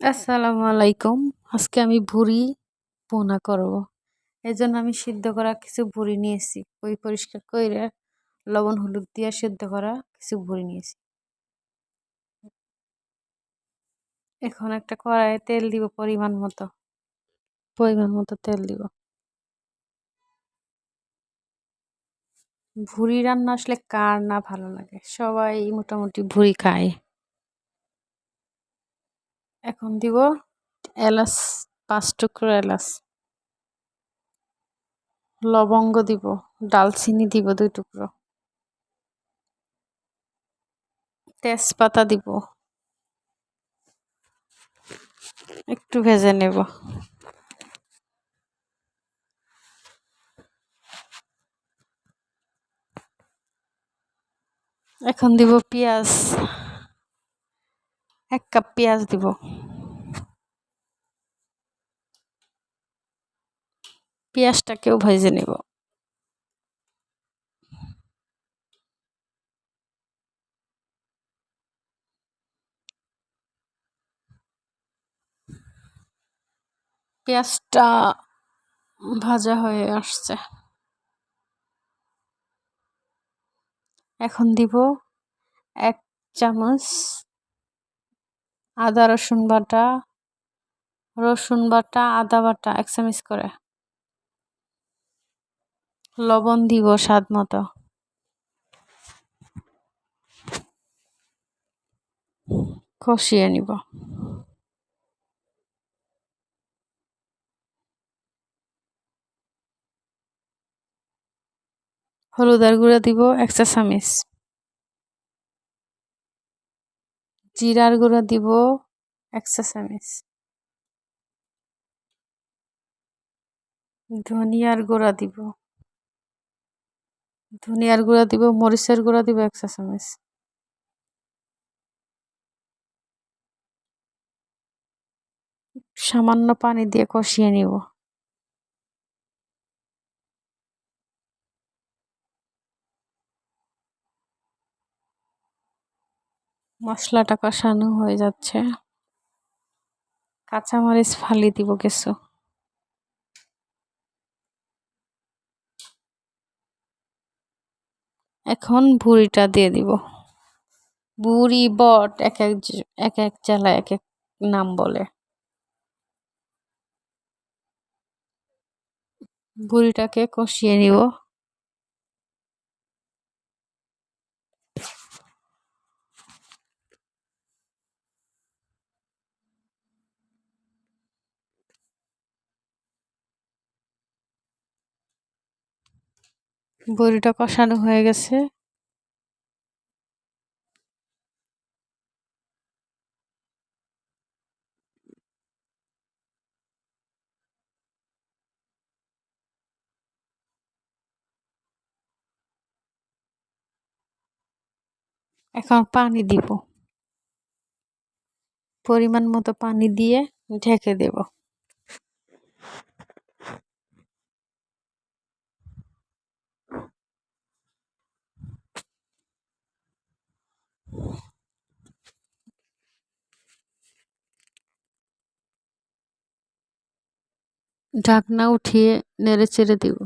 আসসালামু আলাইকুম। আজকে আমি ভুড়ি পোনা করব। এই জন্য আমি সিদ্ধ করা কিছু ভুড়ি নিয়েছি। ওই পরিষ্কার করে লবণ, হলুদ দিয়ে সিদ্ধ করা কিছু ভুড়ি নিয়েছি। এখন একটা কড়াইয়ে তেল দিব পরিমাণ মতো। পরিমাণ মতো তেল দিব। ভুড়ি রান্না আসলে কার না ভালো লাগে। সবাই মোটামুটি ভুড়ি খায়। এখন দিব এলাচ, পাঁচ টুকরো এলাচ। লবঙ্গ দিব, ডালচিনি দিব দুই টুকরো। তেজপাতা দিব। একটু ভেজে নেব। এখন দিব পেঁয়াজ। এক কাপ পেঁয়াজ দিব পেঁয়াজটাকেও ভেজে নেব। পেঁয়াজটা ভাজা হয়ে আসছে। এখন দিব এক চামচ আদা, রসুন বাটা রসুন বাটা, আদা বাটা, এক চামচ করে। লবণ দিব স্বাদ মতো। কষিয়ে নিব। হলুদের গুঁড়া দিব এক চা চামিচ জিরার গুঁড়া দিব এক চা চামিচ ধনিয়ার গুঁড়া দিব। ধনিয়ার গুঁড়া দিব, মরিচের গুঁড়া দিব এক চা চামচ সামান্য পানি দিয়ে কষিয়ে নিব। মশলাটা কষানো হয়ে যাচ্ছে। কাঁচামরিচ ফালি দিব কিছু। এখন ভুড়িটা দিয়ে দিব। বুড়ি বট এক এক এক এক জেলায় এক এক নাম বলে। বুড়িটাকে কষিয়ে নিব। বড়িটা কষানো হয়ে গেছে। এখন পানি দিব। পরিমাণ মতো পানি দিয়ে ঢেকে দেব। ঢাকনা উঠিয়ে নেড়ে চেড়ে দিব।